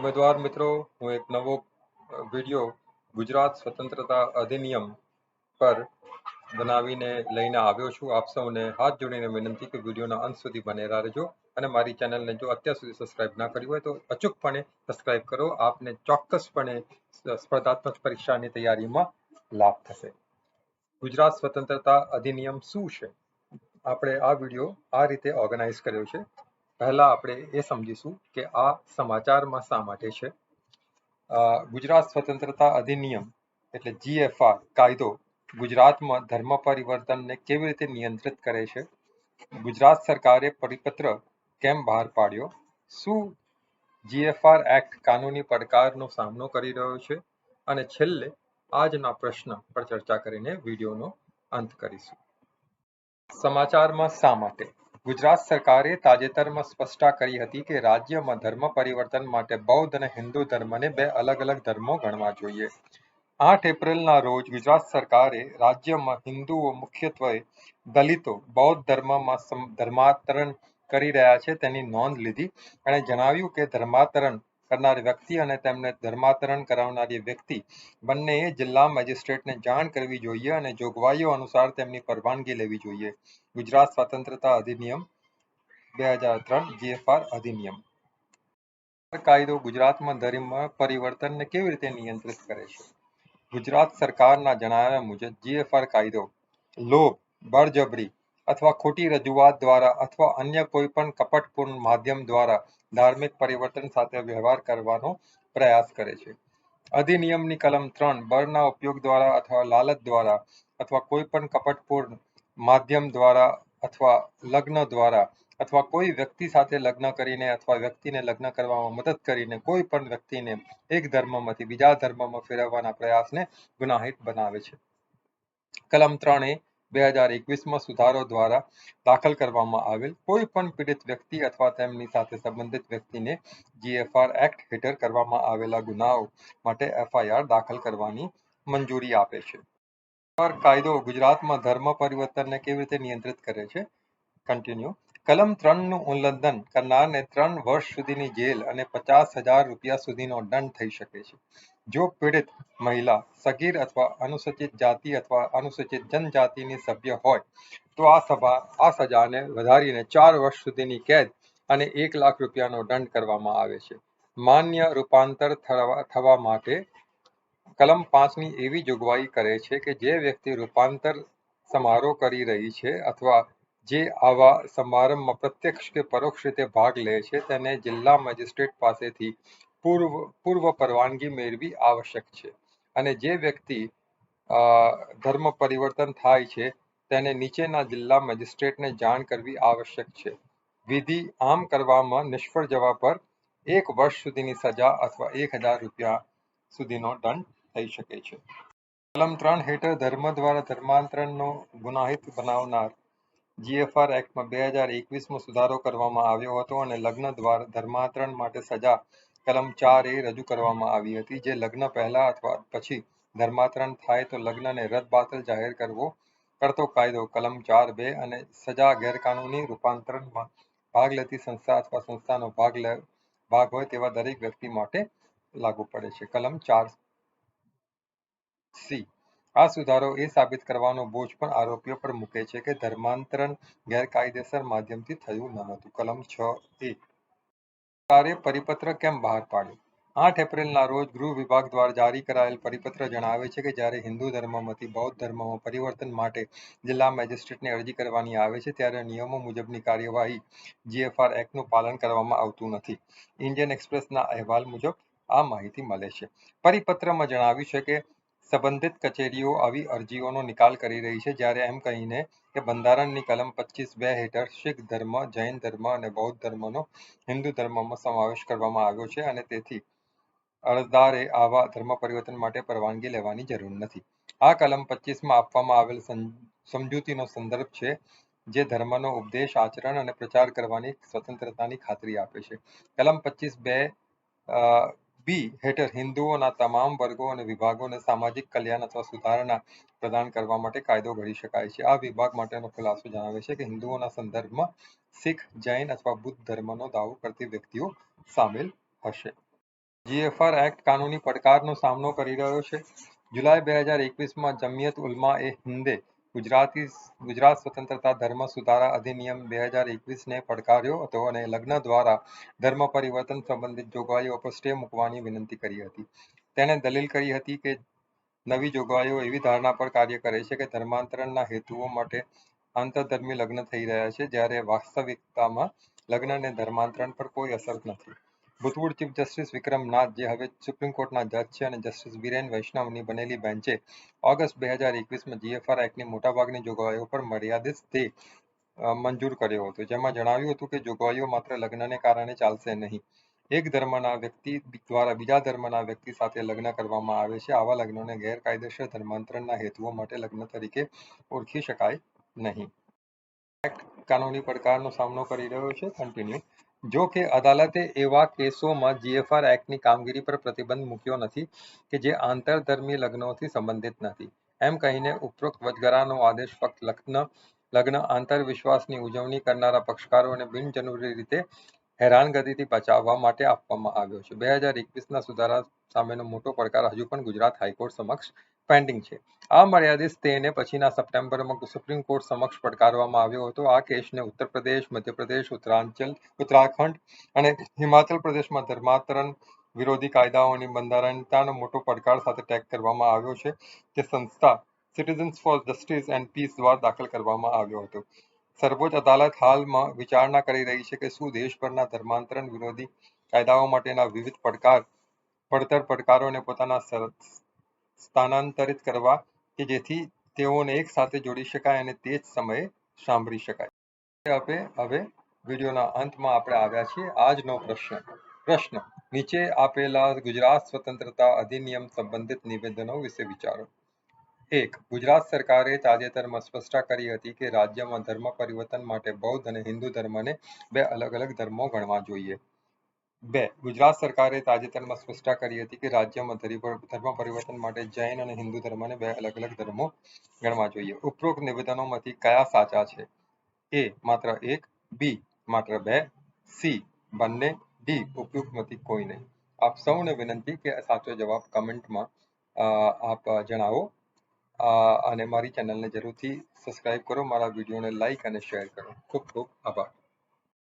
ઉમેદવાર મિત્રો, હું એક નવો વીડિયો ગુજરાત સ્વતંત્રતા અધિનિયમ પર બનાવીને લઈને આવ્યો છું. આપ સૌને હાથ જોડીને વિનંતી કે વિડીયોના અંત સુધી બનેલા રહેજો અને મારી ચેનલને જો અત્યાર સુધી સબસ્ક્રાઇબ ના કરી હોય તો અચૂકપણે સબસ્ક્રાઇબ કરો. આપને ચોક્કસપણે સ્પર્ધાત્મક પરીક્ષાની તૈયારીમાં લાભ થશે. ગુજરાત સ્વતંત્રતા અધિનિયમ શું છે? આપણે આ વીડિયો આ રીતે ઓર્ગેનાઇઝ કર્યો છે. પહેલા આપણે એ સમજીશું કે આ સમાચારમાં શા માટે છે? ગુજરાત સ્વતંત્રતા અધિનિયમ એટલે જીએફઆર કાયદો ગુજરાતમાં ધર્મ પરિવર્તનને કેવી રીતે નિયંત્રિત કરે છે? ગુજરાત સરકારે પરિપત્ર કેમ બહાર પાડ્યો? શું જીએફઆર એક્ટ કાનૂની પડકારનો સામનો કરી રહ્યો છે? અને છેલ્લે આજના પ્રશ્ન પર ચર્ચા કરીને વિડીયોનો અંત કરીશું. સમાચારમાં શા માટે? ગુજરાત સરકારે તાજેતરમાં સ્પષ્ટતા કરી હતી કે રાજ્યમાં ધર્મ પરિવર્તન માટે બૌદ્ધ અને હિન્દુ ધર્મને બે અલગ અલગ ધર્મો ગણવા જોઈએ. આઠ એપ્રિલના રોજ ગુજરાત સરકારે રાજ્યમાં હિન્દુઓ મુખ્યત્વે દલિતો, બૌદ્ધ ધર્મમાં ધર્માંતરણ કરી રહ્યા છે તેની નોંધ લીધી અને જણાવ્યું કે ધર્માંતરણ કરનાર વ્યક્તિ અને તેમને ધર્માંતરણ કરાવનારી વ્યક્તિ બંનેએ જિલ્લા મેજિસ્ટ્રેટને જાણ કરવી જોઈએ અને જોગવાઈઓ અનુસાર તેમની પરવાનગી લેવી જોઈએ. ગુજરાત સ્વતંત્રતા અધિનિયમ બે હજાર ત્રણ જીએફઆર અધિનિયમ. કાયદો ગુજરાતમાં ધર્મ પરિવર્તનને કેવી રીતે નિયંત્રિત કરે છે? ગુજરાત સરકારના જણાવ્યા મુજબ, જીએફઆર કાયદો લોભ બળજબરી અથવા ખોટી રજૂઆત દ્વારા અથવા અન્ય કોઈ પણ કપટપૂર્ણ માધ્યમ દ્વારા ધાર્મિક પરિવર્તન સાથે વ્યવહાર કરવાનો પ્રયાસ કરે છે. અધિનિયમની કલમ ત્રણ બળના ઉપયોગ દ્વારા અથવા લાલચ દ્વારા અથવા કોઈ પણ કપટપૂર્ણ માધ્યમ દ્વારા અથવા લગ્ન દ્વારા અથવા કોઈ વ્યક્તિ સાથે લગ્ન કરીને અથવા વ્યક્તિને લગ્ન કરવામાં મદદ કરીને કોઈ પણ વ્યક્તિને એક ધર્મમાંથી બીજા ધર્મમાં ફેરવવાના પ્રયાસને ગુનાહિત બનાવે છે. કલમ ત્રણ બે હજાર એકવીસમાં સુધારો દ્વારા દાખલ કરવામાં આવેલ કોઈ પણ પીડિત વ્યક્તિ અથવા તેમની સાથે સંબંધિત વ્યક્તિને જીએફઆર એક્ટ હેઠળ કરવામાં આવેલા ગુનાઓ માટે એફઆઈઆર દાખલ કરવાની મંજૂરી આપે છે. કાયદો ગુજરાતમાં ધર્મ પરિવર્તનને કેવી રીતે નિયંત્રિત કરે છે? કન્ટિન્યુ કલમ ત્રણનું ઉલ્લંઘન કરનારને ત્રણ વર્ષ સુધીની જેલ અને પચાસ હજાર રૂપિયા સુધીનો દંડ થઈ શકે છે. જો પીડિત મહિલા સગીર અથવા અનુસૂચિત જાતિ અથવા અનુસૂચિત જનજાતિની સભ્ય હોય, તો આ સભા, આ સજાને વધારીને ચાર વર્ષ સુધીની કેદ અને એક લાખ રૂપિયાનો દંડ કરવામાં આવે છે. માન્ય રૂપાંતર થવા માટે કલમ પાંચની એવી જોગવાઈ કરે છે કે જે વ્યક્તિ રૂપાંતર સમારોહ કરી રહી છે અથવા જે આવા સમારંભમાં પ્રત્યક્ષ કે પરોક્ષ રીતે ભાગ લે છે, તેને જિલ્લા મેજિસ્ટ્રેટ પાસેથી પૂર્વ પૂર્વ પરવાનગી મેળવી આવશ્યક છે. અને જે વ્યક્તિ ધર્મ પરિવર્તન થાય છે, તેને નીચેના જિલ્લા મેજિસ્ટ્રેટને જાણ કરવી આવશ્યક છે. વિધિ આમ કરવામાં નિષ્ફળ જવા પર એક વર્ષ સુધીની સજા અથવા એક હજાર રૂપિયા સુધીનો દંડ થઈ શકે છે. કલમ ત્રણ હેઠળ ધર્મ દ્વારા ધર્માંતરણનો ગુનાહિત બનાવનાર જીએફઆર એક્ટમાં બે હજાર એકવીસમાં સુધારો કરવામાં આવ્યો હતો અને લગ્ન દ્વારા, ધર્માંતરણ માટે સજા કલમ ચાર એ રજૂ કરવામાં આવી હતી. જે લગ્ન પહેલા અથવા પછી ધર્માંતરણ થાય તો લગ્નને રદબાતલ જાહેર કરવો કરતો કાયદો કલમ ચાર બે અને સજા ગેરકાનૂની રૂપાંતરણમાં ભાગ લેતી સંસ્થા અથવા સંસ્થાનો ભાગ લે, ભાગ હોય તેવા દરેક વ્યક્તિ માટે લાગુ પડે છે. કલમ ચાર સી આ સુધારો એ સાબિત કરવાનો બોજ પણ આરોપીઓ પર મૂકે છે કે ધર્માંતરણ ગેરકાયદેસર માધ્યમથી થયું ન હતું. કલમ છ એ. સરકારે પરિપત્ર કેમ બહાર પાડ્યો? આઠ એપ્રિલના રોજ ગૃહ વિભાગ દ્વારા જારી કરાયેલ પરિપત્ર જણાવે છે કે જ્યારે હિન્દુ ધર્મમાંથી બૌદ્ધ ધર્મમાં પરિવર્તન માટે જિલ્લા મેજિસ્ટ્રેટને અરજી કરવાની આવે છે, ત્યારે નિયમો મુજબની કાર્યવાહી જીએફઆર એક્ટનું પાલન કરવામાં આવતું નથી. ઇન્ડિયન એક્સપ્રેસના અહેવાલ મુજબ આ માહિતી મળે છે. પરિપત્રમાં જણાવ્યું છે કે સંબંધિત કચેરીઓ આવી અરજીઓનો નિકાલ કરી રહી છે, જ્યારે એમ કહીને કે બંધારણની કલમ પચીસ બે હેઠળ શીખ ધર્મ, જૈન ધર્મ અને બૌદ્ધ ધર્મનો હિન્દુ ધર્મમાં સમાવેશ કરવામાં આવ્યો છે અને તેથી અરજદારે આવા ધર્મ પરિવર્તન માટે પરવાનગી લેવાની જરૂર નથી. આ કલમ પચીસમાં આપવામાં આવેલ સમ- સમજૂતીનો સંદર્ભ છે, જે ધર્મનો ઉપદેશ, આચરણ અને પ્રચાર કરવાની સ્વતંત્રતાની ખાતરી આપે છે. કલમ પચીસ બે બી હેઠળ હિન્દુઓના તમામ વર્ગો અને વિભાગોને સામાજિક કલ્યાણ અથવા સુધારણા પ્રદાન કરવા માટે કાયદો ઘડી શકાય છે. આ વિભાગ માટેનો ખુલાસો જણાવે છે કે હિન્દુઓના સંદર્ભમાં શીખ, જૈન અથવા બુદ્ધ ધર્મનો દાવો કરતી વ્યક્તિઓ સામેલ હશે. જીએફઆર એક્ટ કાનૂની પડકારનો સામનો કરી રહ્યો છે. જુલાઈ બે હજાર એકવીસમાં જમિયત ઉલમા એ હિન્દે ગુજરાતી ગુજરાત સ્વતંત્રતા ધર્મ સુધારા અધિનિયમ બે હજાર એકવીસને પડકાર્યો હતો અને લગ્ન દ્વારા ધર્મ પરિવર્તન સંબંધિત જોગવાઈઓ પર સ્ટે મૂકવાની વિનંતી કરી હતી. તેણે દલીલ કરી હતી કે નવી જોગવાઈઓ એવી ધારણા પર કાર્ય કરે છે કે ધર્માંતરણના હેતુઓ માટે આંતરધર્મી લગ્ન થઈ રહ્યા છે, જ્યારે વાસ્તવિકતામાં લગ્ન અને ધર્માંતરણ પર કોઈ અસર નથી. ભૂતપૂર્વ ચીફ જસ્ટિસ વિક્રમ જે હવે સુપ્રીમ કોર્ટના જજ છે અને જસ્ટિસ બીરેન વૈષ્ણવની બનેલી બેન્ચે ઓગસ્ટ બે હજાર એકવીસમાં જીએફઆર એક્ટની મોટાભાગની જોગવાઈઓ પર મર્યાદિત સ્ટે મંજૂર કર્યો હતો. જેમાં જણાવ્યું હતું કે જોગવાઈઓ માત્ર લગ્નને કારણે ચાલશે નહીં. એક ધર્મના વ્યક્તિ દ્વારા બીજા ધર્મના વ્યક્તિ સાથે લગ્ન કરવામાં આવે છે, આવા લગ્નોને ગેરકાયદેસર ધર્માંતરણના હેતુઓ માટે લગ્ન તરીકે ઓળખી શકાય નહીં. કાનૂની પડકારનો સામનો કરી રહ્યો છે. કન્ટિન્યુ જો કે અદાલતે એવા કેસોમાં જીએફઆર એક્ટની કામગીરી પર પ્રતિબંધ મૂક્યો નથી કે જે આંતરધર્મી લગ્નોથી સંબંધિત નથી. એમ કહીને ઉપરોક્ત વચગાળાનો આદેશ ફક્ત લગ્ન લગ્ન આંતરવિશ્વાસની ઉજવણી કરનારા પક્ષકારોને બિનજરૂરી રીતે હેરાનગતિથી બચાવવા માટે આપવામાં આવ્યો છે. બે હજાર એકવીસના સુધારા સામેનો મોટો પડકાર હજુ પણ ગુજરાત હાઈકોર્ટ સમક્ષ પેન્ડિંગ છે. આ મર્યાદિત સ્ટેને પછીના સપ્ટેમ્બરમાં સુપ્રીમ કોર્ટ સમક્ષ પડકારવામાં આવ્યો હતો. આ કેસને ઉત્તર પ્રદેશ, મધ્યપ્રદેશ, ઉત્તરાંચલ, ઉત્તરાખંડ અને હિમાચલ પ્રદેશમાં ધર્માંતરણ વિરોધી કાયદાઓની બંધારણતાનો મોટો પડકાર સાથે ટેગ કરવામાં આવ્યો છે. તે સંસ્થા citizens for justice and peace દ્વારા દાખલ કરવામાં આવ્યો હતો. સર્વોચ્ચ અદાલત હાલમાં વિચારણા કરી રહી છે કે શું દેશભરના ધર્માંતરણ વિરોધી કાયદાઓ માટેના વિવિધ પડકાર, પડતર પડકારોને પોતાના સ્થાનાંતરિત કરવા કે જેથી તેઓને એક સાથે જોડી શકાય અને તે જ સમયે સાંભળી શકાય. હવે હવે વિડીયોના અંતમાં આપણે આવ્યા છીએ. આજનો પ્રશ્ન. પ્રશ્ન. નીચે આપેલા ગુજરાત સ્વતંત્રતા અધિનિયમ સંબંધિત નિવેદનો વિશે વિચારો. એક. ગુજરાત સરકારે તાજેતરમાં સ્પષ્ટતા કરી હતી કે રાજ્યમાં ધર્મ પરિવર્તન માટે બૌદ્ધ અને હિન્દુ ધર્મને બે અલગ અલગ ધર્મો ગણવા જોઈએ. બે, ગુજરાત સરકારે તાજેતરમાં સ્પષ્ટતા કરી હતી કે રાજ્યમાં ધર્મ પરિવર્તન માટે જૈન અને હિન્દુ ધર્મને બે અલગ અલગ ધર્મો ગણવા જોઈએ. ઉપરોક્ત નિવેદનોમાંથી કયા સાચા છે? એ માત્ર એક, બી માત્ર બે, સી બંને, ડી ઉપયુક્તમાંથી કોઈ નહીં. આપ સૌને વિનંતી કે સાચો જવાબ કમેન્ટમાં આપ જણાવો. અને મારી ચેનલને જરૂરથી સબસ્ક્રાઇબ કરો, મારા વિડીયોને લાઇક અને શેર કરો. ખૂબ ખૂબ આભાર.